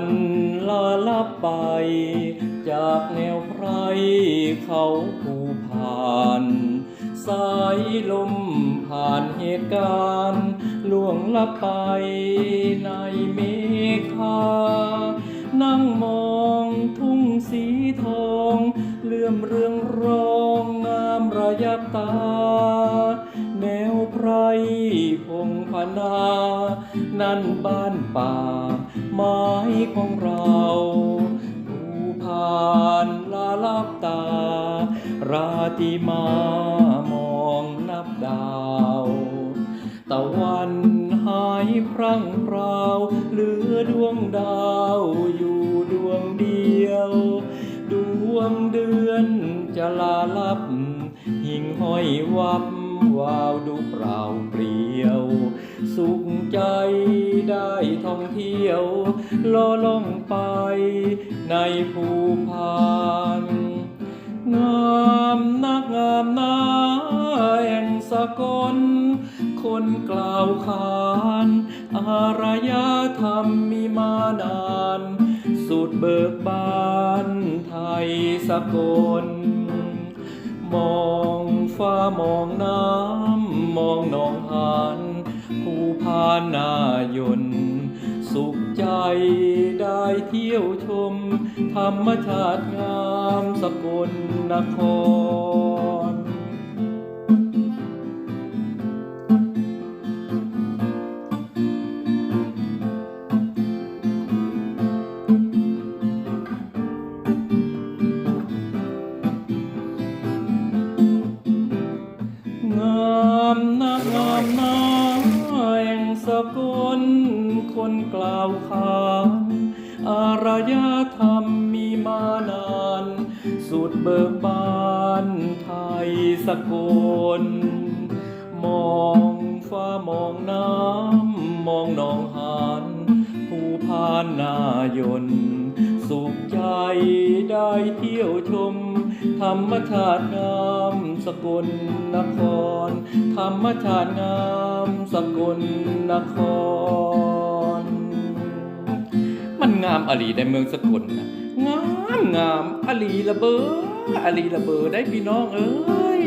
วันลาลับไป จากแนวไพรเขาภูพาน สายลมผ่านเหตุการณ์ล่วงลับไปในเมฆานั่งมองทุ่งสีทอง เลื่อมเรืองรองงามระยับตา แนวไพรพงพนา นั่นบ้านป่าม้ ของเราผู้ผ่านลาลับตา ราตรีมามองนับดาวตะวันหายพรั่งพราวเหลือดวงดาวอยู่ดวงเดียว ดวงเดือนจะลาลับ หิ่งห้อยวับวาวดูเปล่าเปลี่ยว สุขใจได้ท่องเที่ยวล่อล่องไปในภูพานงามนักงามนาแห่งสกล คนกล่าวขานอารยธรรมมีมานาน สุดเบิกบานไทยสกล มองฟ้ามองน้ำมองหนองหานผู้พานนายน สุขใจได้เที่ยวชม ธรรมชาติงามสกลนครามนักงามนาแห่งสกลคนกล่าวขานอารยธรรมมีมานาน สุดเบิกบานไทยสกลมองฟ้ามองน้ำ มองหนองหานภูพานนายน สุขใจได้เที่ยวชม ธรรมชาติงามสกลนคร ธรรมชาติงามสกลนคร มันงามอลีในเมืองสกลนะงามงามอลีระเบออลีระเบอได้พี่น้องเอ้ย